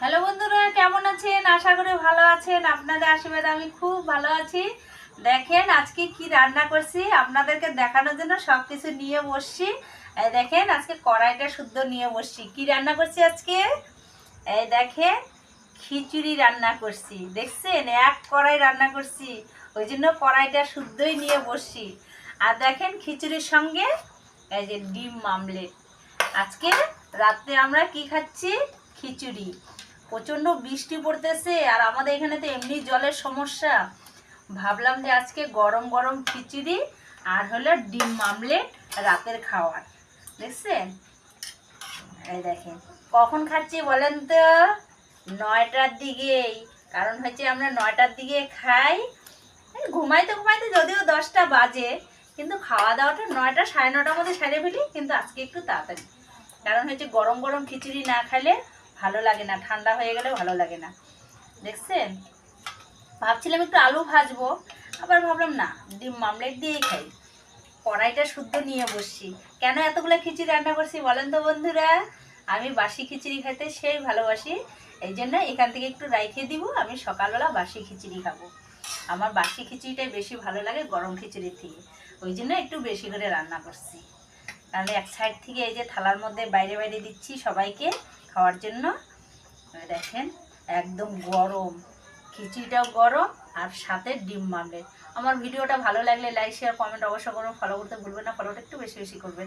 Hello বন্ধুরা, কেমন আছেন? আশা করি ভালো আছেন। আপনাদের আশীর্বাদ আমি খুব ভালো আছি। দেখেন, আজকে কি রান্না করছি? আপনাদেরকে দেখানোর জন্য সব কিছু নিয়ে বসছি। এই দেখেন, আজকে কড়াইটা শুদ্ধ নিয়ে বসছি। কি রান্না করছি আজকে? এই দেখেন, খিচুড়ি রান্না করছি। দেখছেন? এক কড়াই রান্না করছি। ওই জন্য কড়াইটা শুদ্ধই নিয়ে বসছি। আর দেখেন, খিচুড়ির সঙ্গে এই যে ডিম মামলেট আজকে রাত্রে আমরা কি খাচ্ছি? খিচুড়ি। প্রচণ্ড বৃষ্টি পড়তেছে, আর আমাদের এখানে তো এমনি জলের সমস্যা। ভাবলাম যে আজকে গরম গরম খিচুড়ি আর হলো ডিম মামলেট রাতের খাওয়ার দেখছেন এই দেখেন, কখন খাচ্ছি বলেন তো? নয়টার দিকেই, কারণ হচ্ছে আমরা নয়টার দিকে খাই। ঘুমাইতে ঘুমাইতে যদিও দশটা বাজে, কিন্তু খাওয়া দাওয়াটা নয়টা সাড়ে নটার মধ্যে সেরে ফেলি, কিন্তু আজকে একটু তাড়াতাড়ি। কারণ হচ্ছে গরম গরম খিচুড়ি না খাইলে ভালো লাগে না, ঠান্ডা হয়ে গেলে ভালো লাগে না। দেখছেন? ভাবছিলাম একটু আলু ভাজবো, আবার ভাবলাম না, ডিম মামলেট দিয়েই খাই। কড়াইটা শুদ্ধ নিয়ে বসছি। কেন এতগুলো খিচুড়ি রান্না করছি বলেন তো বন্ধুরা? আমি বাসি খিচুড়ি খাইতে সেই ভালোবাসি, এই জন্য এখান থেকে একটু রাইখে দিব, আমি সকালবেলা বাসি খিচুড়ি খাব। আমার বাসি খিচুড়িটাই বেশি ভালো লাগে গরম খিচুড়ির থেকে, ওই জন্য একটু বেশি করে রান্না করছি। তাহলে এক সাইড থেকে এই যে থালার মধ্যে বাইরে বাইরে দিচ্ছি সবাইকে খাওয়ার জন্য। দেখেন, একদম গরম। খিচুড়িটাও গরম আর সাথে ডিম মামলেট আমার ভিডিওটা ভালো লাগলে লাইক শেয়ার কমেন্ট অবশ্য করুন ফলো করতে ভুলবেন না। ফলোটা একটু বেশি বেশি করবেন।